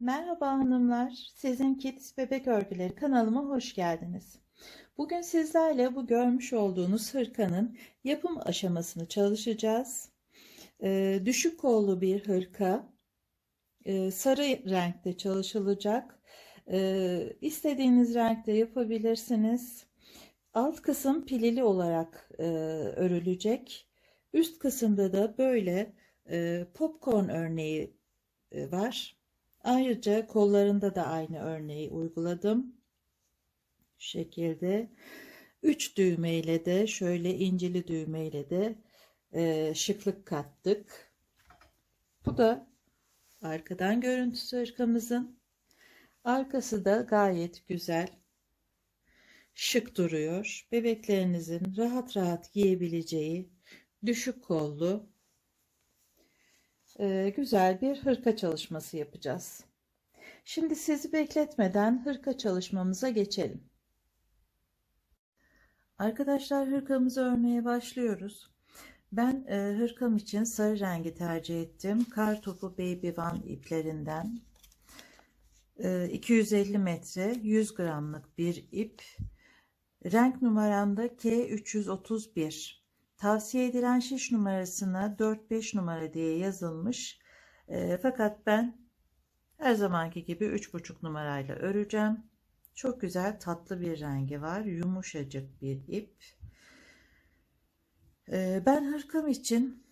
Merhaba hanımlar, sizin Kids Bebek Örgüleri kanalıma hoş geldiniz. Bugün sizlerle bu görmüş olduğunuz hırkanın yapım aşamasını çalışacağız. Ee, düşük kollu bir hırka, Ee, sarı renkte çalışılacak. Ee, istediğiniz renkte yapabilirsiniz. Alt kısım pilili olarak e, örülecek. Üst kısımda da böyle e, popcorn örneği e, var. Ayrıca kollarında da aynı örneği uyguladım. Şu şekilde 3 düğmeyle de şöyle incili düğmeyle de e, şıklık kattık. Bu da arkadan görüntüsü hırkamızın. Arkası da gayet güzel. Şık duruyor. Bebeklerinizin rahat rahat giyebileceği düşük kollu e, güzel bir hırka çalışması yapacağız. Şimdi sizi bekletmeden hırka çalışmamıza geçelim. Arkadaşlar hırkamızı örmeye başlıyoruz. Ben e, hırkam için sarı rengi tercih ettim. Kar topu Baby One iplerinden. E, 250 metre 100 gramlık bir ip. Renk numaramda K331. Tavsiye edilen şiş numarasına 4-5 numara diye yazılmış. E, fakat ben her zamanki gibi 3,5 numarayla öreceğim. Çok güzel tatlı bir rengi var. Yumuşacık bir ip. E, ben hırkam için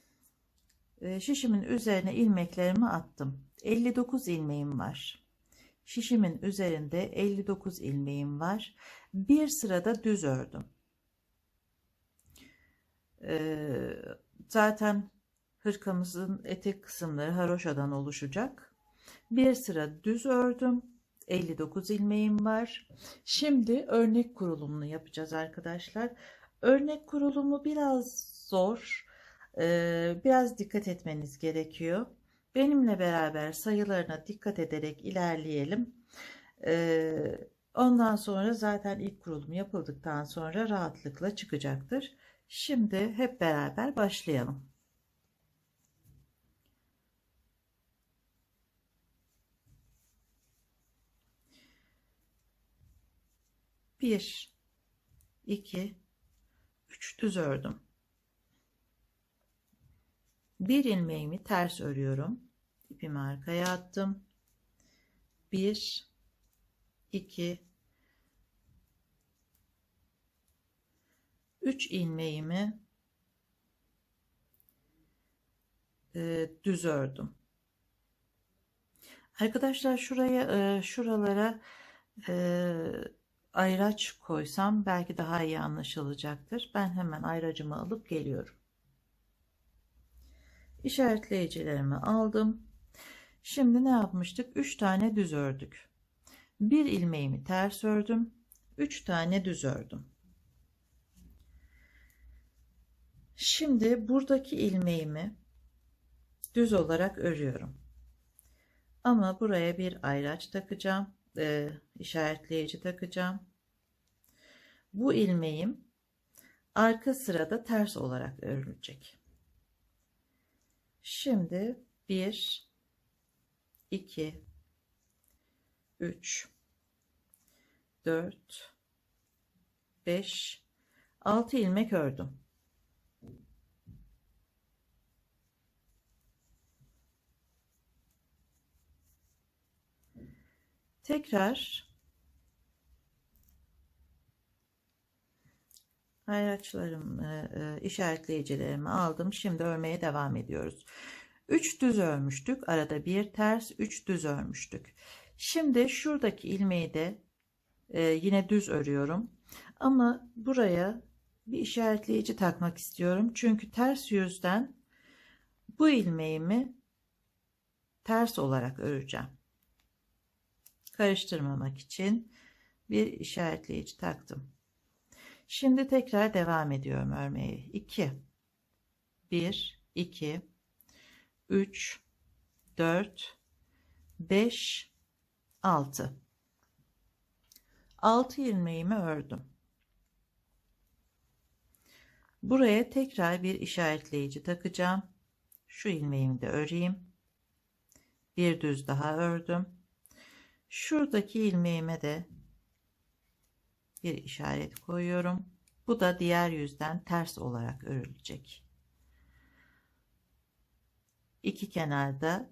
e, şişimin üzerine ilmeklerimi attım. 59 ilmeğim var. Şişimin üzerinde 59 ilmeğim var. Bir sırada düz ördüm. Ee, zaten hırkamızın etek kısımları haroşadan oluşacak. Bir sıra düz ördüm. 59 ilmeğim var. Şimdi örnek kurulumunu yapacağız arkadaşlar. Örnek kurulumu biraz zor. Ee, biraz dikkat etmeniz gerekiyor. Benimle beraber sayılarına dikkat ederek ilerleyelim. Ee, ondan sonra zaten ilk kurulum yapıldıktan sonra rahatlıkla çıkacaktır. Şimdi hep beraber başlayalım. Bir, iki, üç düz ördüm. Bir ilmeğimi ters örüyorum. İpimi arkaya attım. Bir, iki, 3 ilmeğimi e, düz ördüm. Arkadaşlar şuraya e, şuralara e, ayraç koysam belki daha iyi anlaşılacaktır. Ben hemen ayracımı alıp geliyorum. İşaretleyicilerimi aldım. Şimdi ne yapmıştık? 3 tane düz ördük. Bir ilmeğimi ters ördüm. 3 tane düz ördüm. Şimdi buradaki ilmeğimi düz olarak örüyorum. Ama buraya bir ayraç takacağım. E, işaretleyici takacağım. Bu ilmeğim arka sırada ters olarak örülecek. Şimdi 1 2 3 4 5 6 ilmek ördüm. Tekrar ayraçlarımı, e, işaretleyicilerimi aldım. Şimdi örmeye devam ediyoruz. 3 düz örmüştük. Arada bir ters 3 düz örmüştük. Şimdi şuradaki ilmeği de e, yine düz örüyorum. Ama buraya bir işaretleyici takmak istiyorum. Çünkü ters yüzden bu ilmeğimi ters olarak öreceğim karıştırmamak için bir işaretleyici taktım. Şimdi tekrar devam ediyorum örmeye. 2 1 2 3 4 5 6 6 ilmeğimi ördüm. Buraya tekrar bir işaretleyici takacağım. Şu ilmeğimi de öreyim. Bir düz daha ördüm Şuradaki ilmeğime de bir işaret koyuyorum. Bu da diğer yüzden ters olarak örülecek. İki kenarda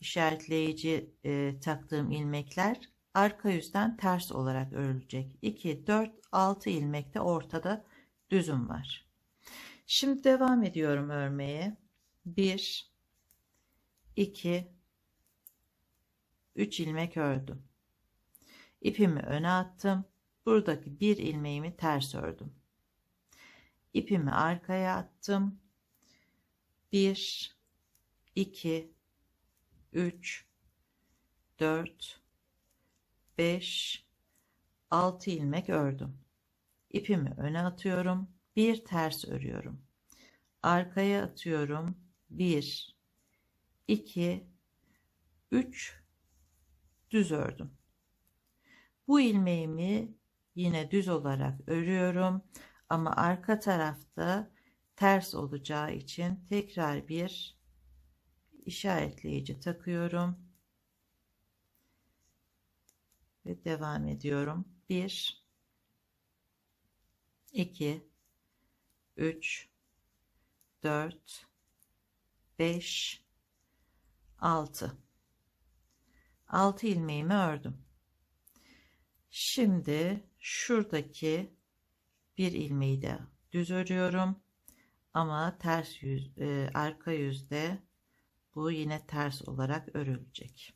işaretleyici e, taktığım ilmekler arka yüzden ters olarak örülecek. 2, 4, 6 ilmekte ortada düzüm var. Şimdi devam ediyorum örmeye. 1, 2, 3 ilmek ördüm. İpimi öne attım. Buradaki bir ilmeğimi ters ördüm. İpimi arkaya attım. 1 2 3 4 5 6 ilmek ördüm. İpimi öne atıyorum. Bir ters örüyorum. Arkaya atıyorum. 1 2 3 düz ördüm. Bu ilmeğimi yine düz olarak örüyorum ama arka tarafta ters olacağı için tekrar bir işaretleyici takıyorum. Ve devam ediyorum. 1 2 3 4 5 6 6 ilmeğimi ördüm. Şimdi şuradaki bir ilmeği de düz örüyorum. Ama ters yüz e, arka yüzde bu yine ters olarak örülecek.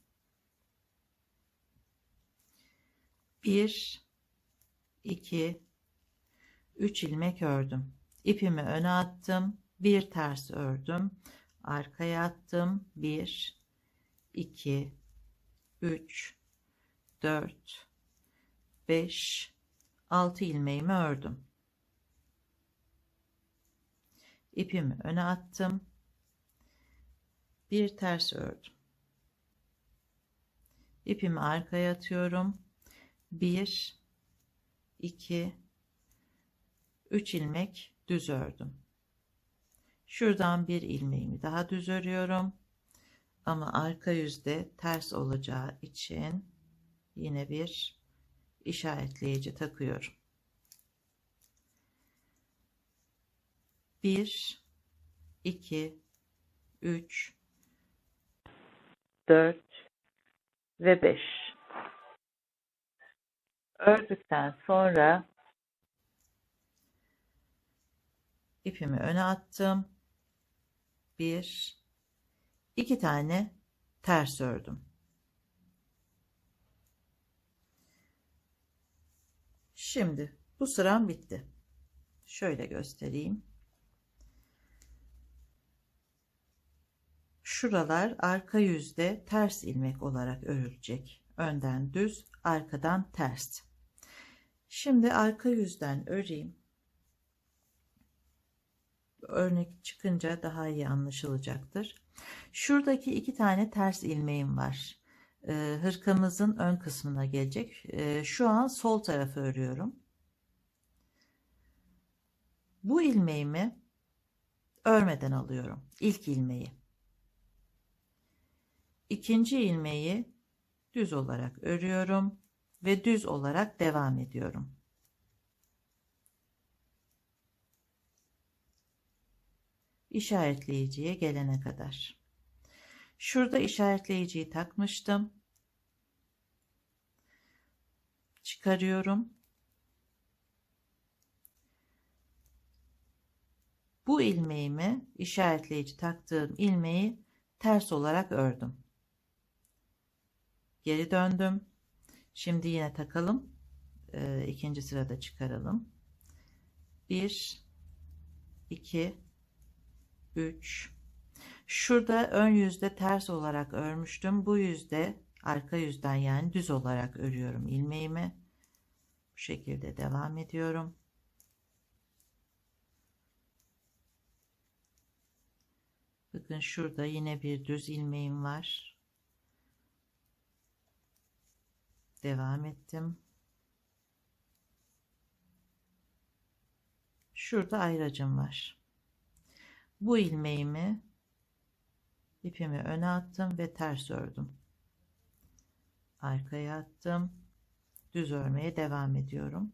1 2 3 ilmek ördüm. İpimi öne attım. Bir ters ördüm. Arkaya attım. 1 2 3 4 5 6 ilmeğimi ördüm. İpimi öne attım. Bir ters ördüm. İpimi arkaya atıyorum. 1 2 3 ilmek düz ördüm. Şuradan bir ilmeğimi daha düz örüyorum ama arka yüzde ters olacağı için yine bir işaretleyici takıyorum. 1 2 3 4 ve 5 ördükten sonra ipimi öne attım. 1 2 tane ters ördüm. Şimdi bu sıram bitti. Şöyle göstereyim. Şuralar arka yüzde ters ilmek olarak örülecek. Önden düz, arkadan ters. Şimdi arka yüzden öreyim. Örnek çıkınca daha iyi anlaşılacaktır. Şuradaki iki tane ters ilmeğim var e, hırkamızın ön kısmına gelecek. E, şu an sol tarafı örüyorum. Bu ilmeğimi örmeden alıyorum. İlk ilmeği. İkinci ilmeği düz olarak örüyorum ve düz olarak devam ediyorum. İşaretleyiciye gelene kadar. Şurada işaretleyiciyi takmıştım. Çıkarıyorum. Bu ilmeğimi işaretleyici taktığım ilmeği ters olarak ördüm. Geri döndüm. Şimdi yine takalım. Ee, ikinci sırada çıkaralım. 1 2 3 Şurada ön yüzde ters olarak örmüştüm. Bu yüzde arka yüzden yani düz olarak örüyorum ilmeğimi. Bu şekilde devam ediyorum. Bakın şurada yine bir düz ilmeğim var. Devam ettim. Şurada ayracım var. Bu ilmeğimi ipimi öne attım ve ters ördüm. arkaya attım. Düz örmeye devam ediyorum.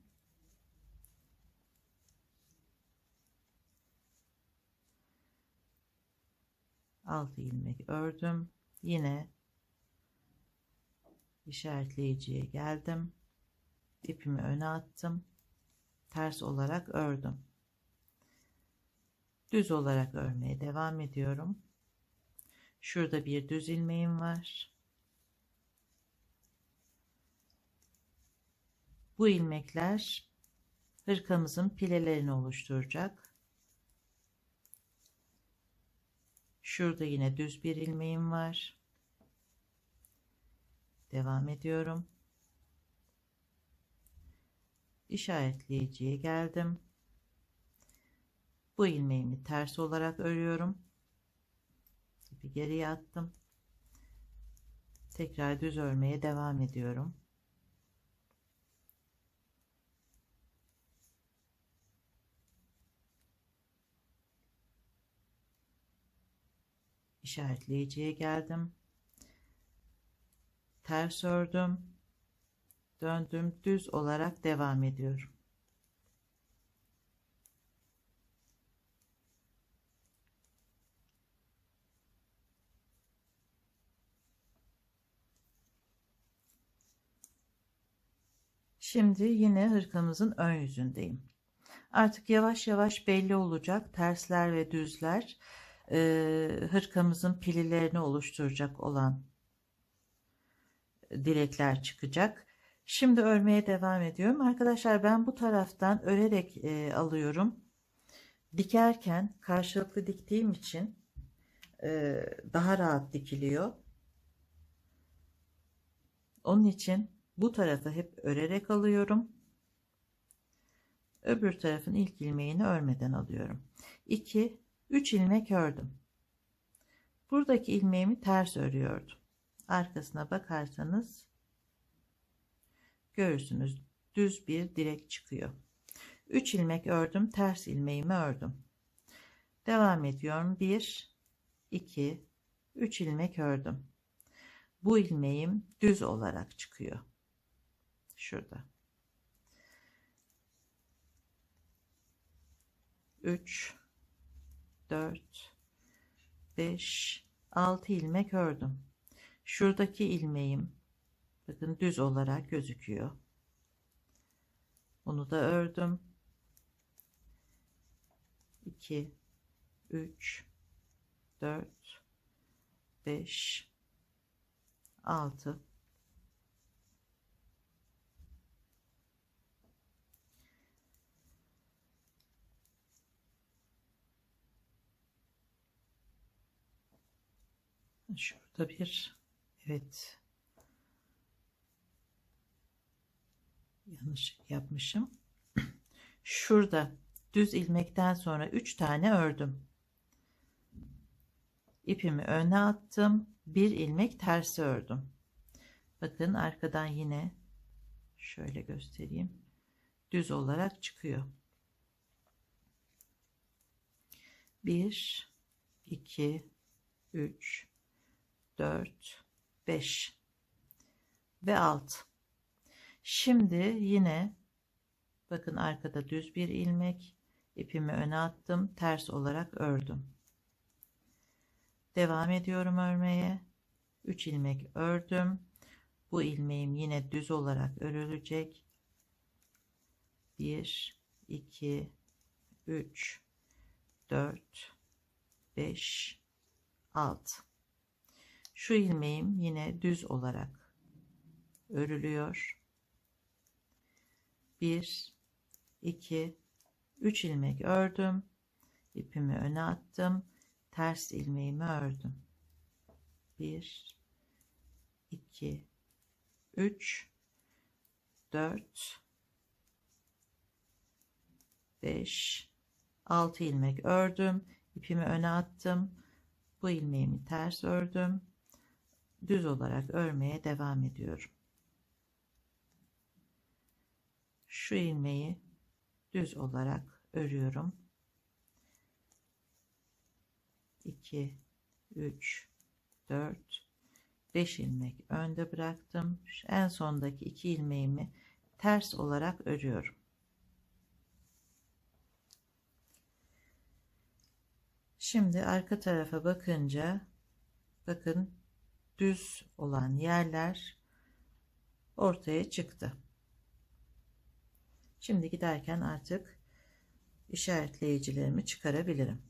Altı ilmek ördüm. Yine işaretleyiciye geldim. İpimi öne attım. Ters olarak ördüm düz olarak örmeye devam ediyorum. Şurada bir düz ilmeğim var. Bu ilmekler hırkamızın pilelerini oluşturacak. Şurada yine düz bir ilmeğim var. Devam ediyorum. İşaretleyiciye geldim. Bu ilmeğimi ters olarak örüyorum. İpi geriye attım. Tekrar düz örmeye devam ediyorum. işaretleyiciye geldim. Ters ördüm döndüm düz olarak devam ediyorum. Şimdi yine hırkamızın ön yüzündeyim. Artık yavaş yavaş belli olacak tersler ve düzler e, hırkamızın pililerini oluşturacak olan direkler çıkacak. Şimdi örmeye devam ediyorum. Arkadaşlar ben bu taraftan örerek e, alıyorum. Dikerken karşılıklı diktiğim için e, daha rahat dikiliyor. Onun için bu tarafı hep örerek alıyorum. Öbür tarafın ilk ilmeğini örmeden alıyorum. 2 3 ilmek ördüm. Buradaki ilmeğimi ters örüyordum. Arkasına bakarsanız görürsünüz düz bir direk çıkıyor 3 ilmek ördüm ters ilmeğimi ördüm devam ediyorum 1 2 3 ilmek ördüm bu ilmeğim düz olarak çıkıyor şurada 3 4 5 6 ilmek ördüm şuradaki ilmeğim Bakın düz olarak gözüküyor. Bunu da ördüm. 2 3 4 5 6 Şurada bir evet yanlış yapmışım. Şurada düz ilmekten sonra 3 tane ördüm. İpimi öne attım. Bir ilmek tersi ördüm. Bakın arkadan yine şöyle göstereyim. Düz olarak çıkıyor. 1 2 3 4 5 ve 6 Şimdi yine bakın arkada düz bir ilmek ipimi öne attım ters olarak ördüm. Devam ediyorum örmeye. 3 ilmek ördüm. Bu ilmeğim yine düz olarak örülecek. 1 2 3 4 5 6 Şu ilmeğim yine düz olarak örülüyor. 1 2 3 ilmek ördüm. İpimi öne attım. Ters ilmeğimi ördüm. 1 2 3 4 5 6 ilmek ördüm. İpimi öne attım. Bu ilmeğimi ters ördüm düz olarak örmeye devam ediyorum şu ilmeği düz olarak örüyorum. 2 3 4 5 ilmek önde bıraktım. En sondaki 2 ilmeğimi ters olarak örüyorum. Şimdi arka tarafa bakınca bakın düz olan yerler ortaya çıktı. Şimdi giderken artık işaretleyicilerimi çıkarabilirim.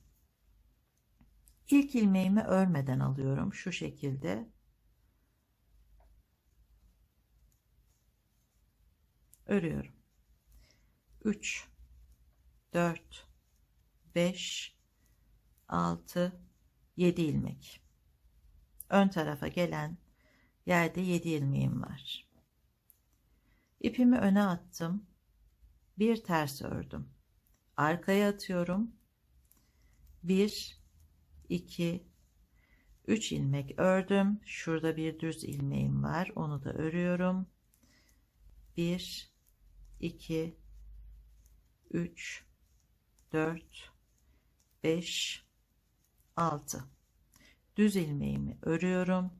İlk ilmeğimi örmeden alıyorum şu şekilde. Örüyorum. 3 4 5 6 7 ilmek. Ön tarafa gelen yerde 7 ilmeğim var. İpimi öne attım. Bir ters ördüm. Arkaya atıyorum. 1 2 3 ilmek ördüm. Şurada bir düz ilmeğim var. Onu da örüyorum. 1 2 3 4 5 6 düz ilmeğimi örüyorum.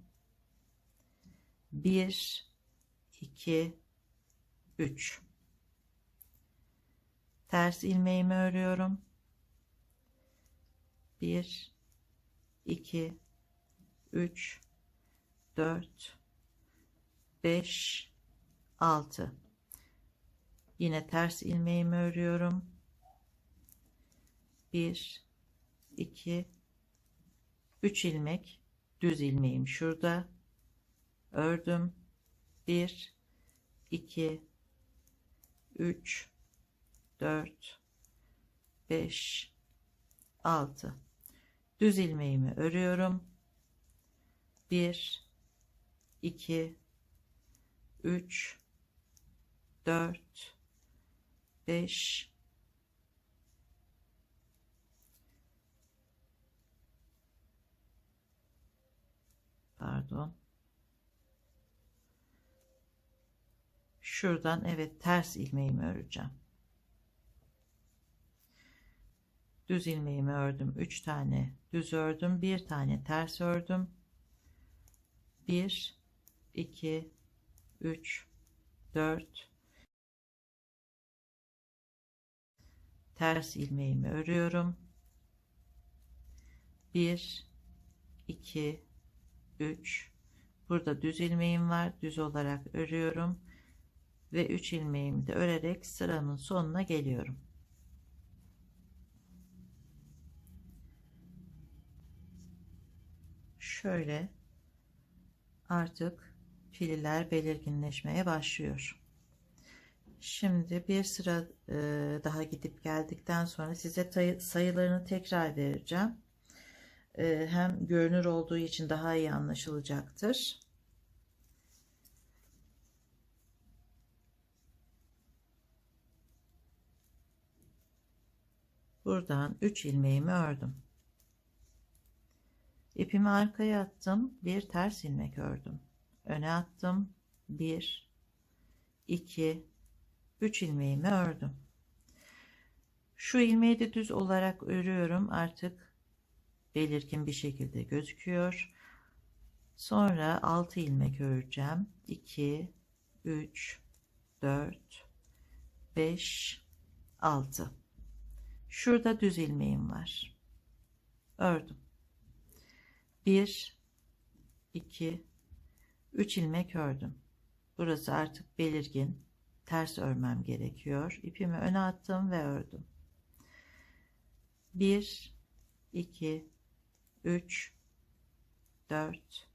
1 2 3 ters ilmeğimi örüyorum. 1 2 3 4 5 6 yine ters ilmeğimi örüyorum. 1 2 3 ilmek düz ilmeğim şurada. Ördüm. 1 2 3 4 5 6 düz ilmeğimi örüyorum. 1 2 3 4 5 pardon şuradan evet ters ilmeğimi öreceğim. Düz ilmeğimi ördüm. 3 tane düz ördüm. Bir tane ters ördüm. 1 2 3 4 ters ilmeğimi örüyorum. 1 2 3 burada düz ilmeğim var. Düz olarak örüyorum. Ve 3 ilmeğimi de örerek sıramın sonuna geliyorum. Şöyle artık fililer belirginleşmeye başlıyor. Şimdi bir sıra e, daha gidip geldikten sonra size sayılarını tekrar vereceğim hem görünür olduğu için daha iyi anlaşılacaktır. Buradan 3 ilmeğimi ördüm. İpimi arkaya attım. Bir ters ilmek ördüm. Öne attım. 1 2 3 ilmeğimi ördüm. Şu ilmeği de düz olarak örüyorum. Artık belirgin bir şekilde gözüküyor. Sonra 6 ilmek öreceğim. 2 3 4 5 6 Şurada düz ilmeğim var. Ördüm. 1 2 3 ilmek ördüm. Burası artık belirgin. Ters örmem gerekiyor. İpimi öne attım ve ördüm. 1 2 3 4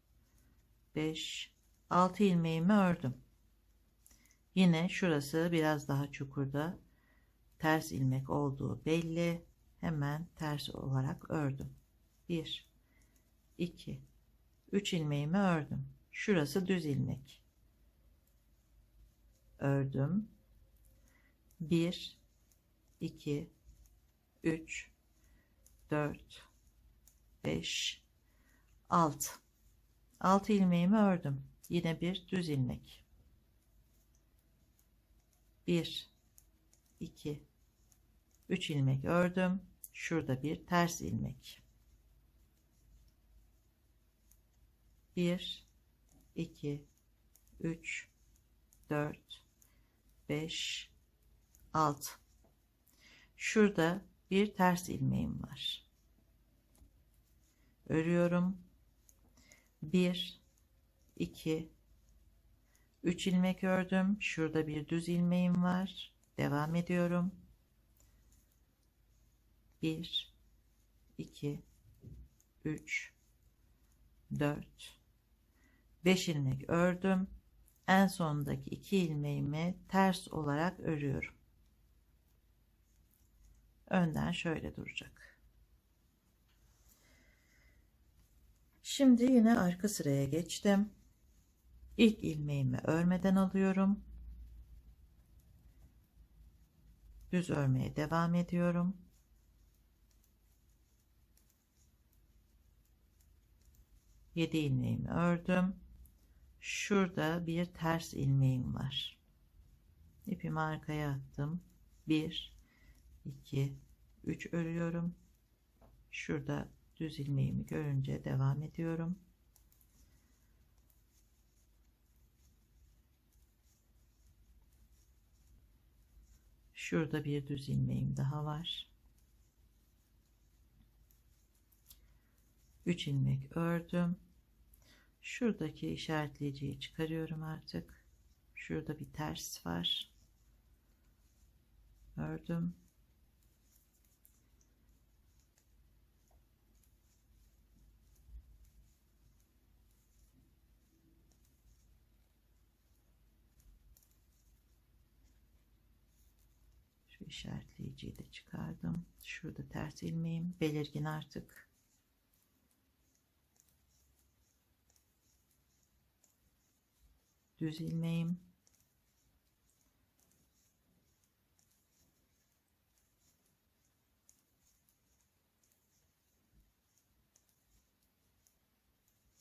5 6 ilmeğimi ördüm. Yine şurası biraz daha çukurda ters ilmek olduğu belli. Hemen ters olarak ördüm. 1 2 3 ilmeğimi ördüm. Şurası düz ilmek. Ördüm. 1 2 3 4 5 6 6 ilmeğimi ördüm. Yine bir düz ilmek. 1 2 3 ilmek ördüm. Şurada bir ters ilmek. 1 2 3 4 5 6 şurada bir ters ilmeğim var örüyorum. 1 2 3 ilmek ördüm. Şurada bir düz ilmeğim var. Devam ediyorum. 1 2 3 4 5 ilmek ördüm. En sondaki iki ilmeğimi ters olarak örüyorum. Önden şöyle duracak şimdi yine arka sıraya geçtim ilk ilmeğimi örmeden alıyorum düz örmeye devam ediyorum 7 ilmeğimi ördüm. Şurada bir ters ilmeğim var. İpimi arkaya attım. 1 2 3 örüyorum. Şurada düz ilmeğimi görünce devam ediyorum. Şurada bir düz ilmeğim daha var. 3 ilmek ördüm. Şuradaki işaretleyiciyi çıkarıyorum artık. Şurada bir ters var. Ördüm. Şu işaretleyiciyi de çıkardım. Şurada ters ilmeğim belirgin artık. düz ilmeğim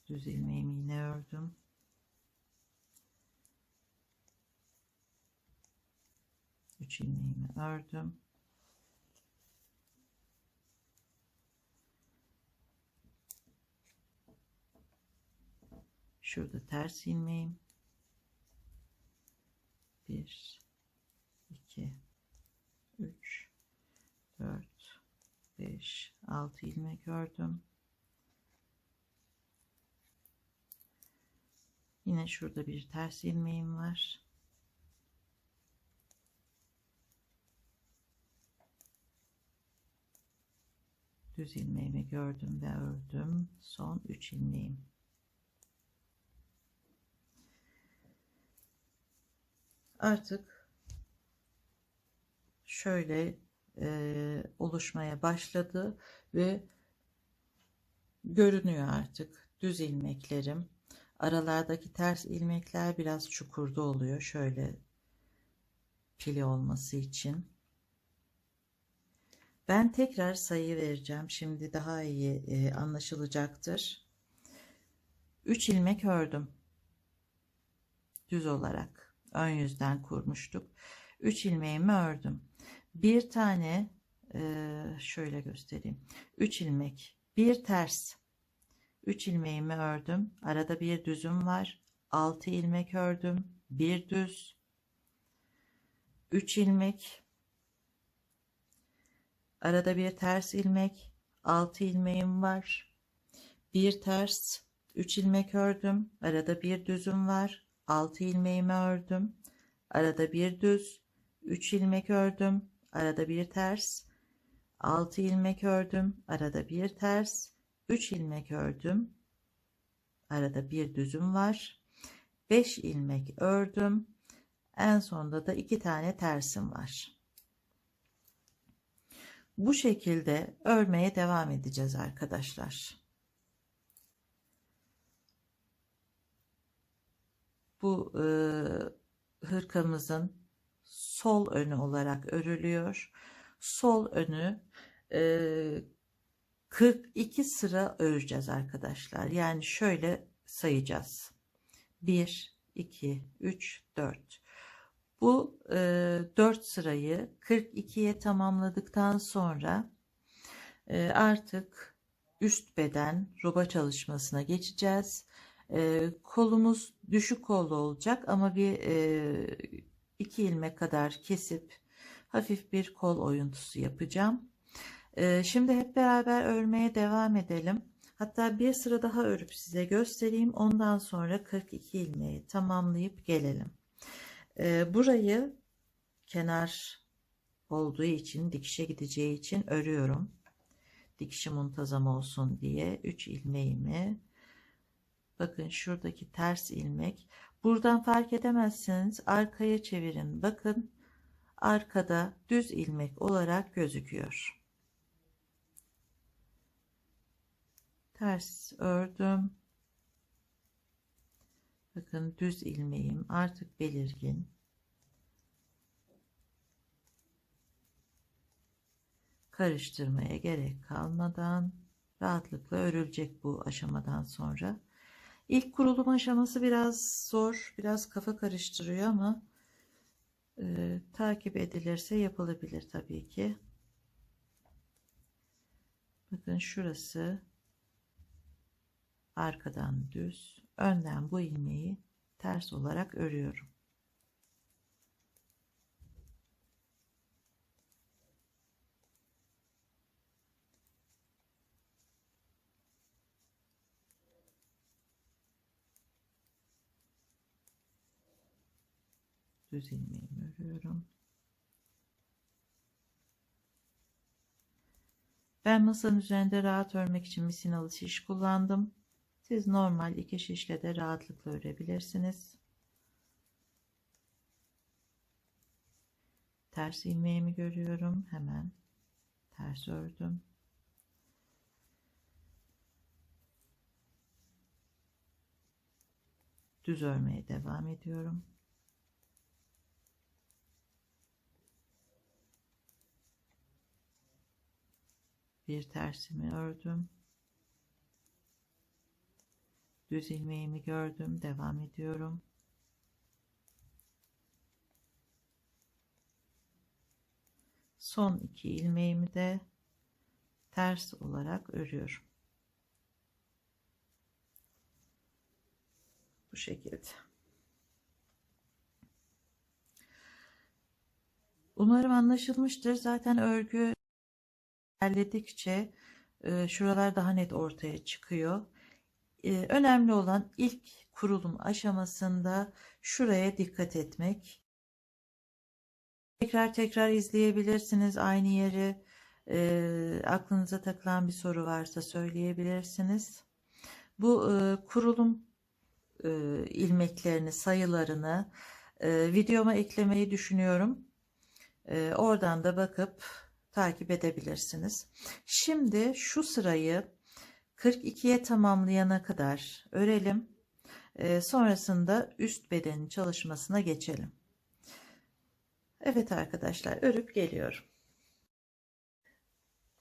düz ilmeğimi yine ördüm üç ilmeğimi ördüm şurada ters ilmeğim. 1 2 3 4 5 6 ilmek ördüm yine şurada bir ters ilmeğim var düz ilmeğimi gördüm ve ördüm. Son 3 ilmeğim. Artık şöyle e, oluşmaya başladı ve görünüyor artık düz ilmeklerim. Aralardaki ters ilmekler biraz çukurda oluyor şöyle pili olması için ben tekrar sayı vereceğim şimdi daha iyi e, anlaşılacaktır 3 ilmek ördüm düz olarak ön yüzden kurmuştuk. 3 ilmeğimi ördüm. Bir tane e, şöyle göstereyim. 3 ilmek, bir ters. 3 ilmeğimi ördüm. Arada bir düzüm var. 6 ilmek ördüm. Bir düz. 3 ilmek. Arada bir ters ilmek. 6 ilmeğim var. Bir ters. 3 ilmek ördüm. Arada bir düzüm var. 6 ilmeğimi ördüm. Arada bir düz, 3 ilmek ördüm. Arada bir ters, 6 ilmek ördüm. Arada bir ters, 3 ilmek ördüm. Arada bir düzüm var. 5 ilmek ördüm. En sonunda da 2 tane tersim var. Bu şekilde örmeye devam edeceğiz arkadaşlar. bu e, hırkamızın sol önü olarak örülüyor. Sol önü e, 42 sıra öreceğiz arkadaşlar. Yani şöyle sayacağız. 1, 2, 3, 4. Bu e, 4 sırayı 42'ye tamamladıktan sonra e, artık üst beden roba çalışmasına geçeceğiz. E, kolumuz düşük kollu olacak ama bir e, iki ilmek kadar kesip hafif bir kol oyuntusu yapacağım. E, şimdi hep beraber örmeye devam edelim. Hatta bir sıra daha örüp size göstereyim. Ondan sonra 42 ilmeği tamamlayıp gelelim. E, burayı kenar olduğu için dikişe gideceği için örüyorum. Dikişi muntazam olsun diye 3 ilmeğimi bakın şuradaki ters ilmek buradan fark edemezsiniz arkaya çevirin bakın arkada düz ilmek olarak gözüküyor. Ters ördüm. Bakın düz ilmeğim artık belirgin. karıştırmaya gerek kalmadan rahatlıkla örülecek bu aşamadan sonra. İlk kurulum aşaması biraz zor, biraz kafa karıştırıyor ama e, takip edilirse yapılabilir tabii ki. Bakın şurası arkadan düz, önden bu ilmeği ters olarak örüyorum. düz ilmeğimi örüyorum. Ben masanın üzerinde rahat örmek için misinalı şiş kullandım. Siz normal iki şişle de rahatlıkla örebilirsiniz. Ters ilmeğimi görüyorum. Hemen ters ördüm. Düz örmeye devam ediyorum. bir tersimi ördüm. Düz ilmeğimi gördüm. Devam ediyorum. Son iki ilmeğimi de ters olarak örüyorum. Bu şekilde. Umarım anlaşılmıştır. Zaten örgü ilerledikçe e, şuralar daha net ortaya çıkıyor. E, önemli olan ilk kurulum aşamasında şuraya dikkat etmek. Tekrar tekrar izleyebilirsiniz aynı yeri. E, aklınıza takılan bir soru varsa söyleyebilirsiniz. Bu e, kurulum e, ilmeklerini, sayılarını e, videoma eklemeyi düşünüyorum. E, oradan da bakıp takip edebilirsiniz. Şimdi şu sırayı 42'ye tamamlayana kadar örelim. E, sonrasında üst bedenin çalışmasına geçelim. Evet arkadaşlar örüp geliyorum.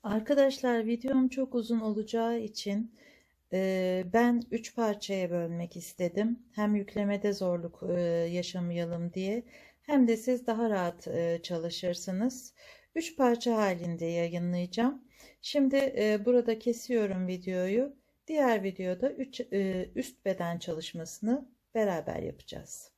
Arkadaşlar videom çok uzun olacağı için e, ben 3 parçaya bölmek istedim. Hem yüklemede zorluk e, yaşamayalım diye hem de siz daha rahat e, çalışırsınız. 3 parça halinde yayınlayacağım. Şimdi e, burada kesiyorum videoyu. Diğer videoda üç, e, üst beden çalışmasını beraber yapacağız.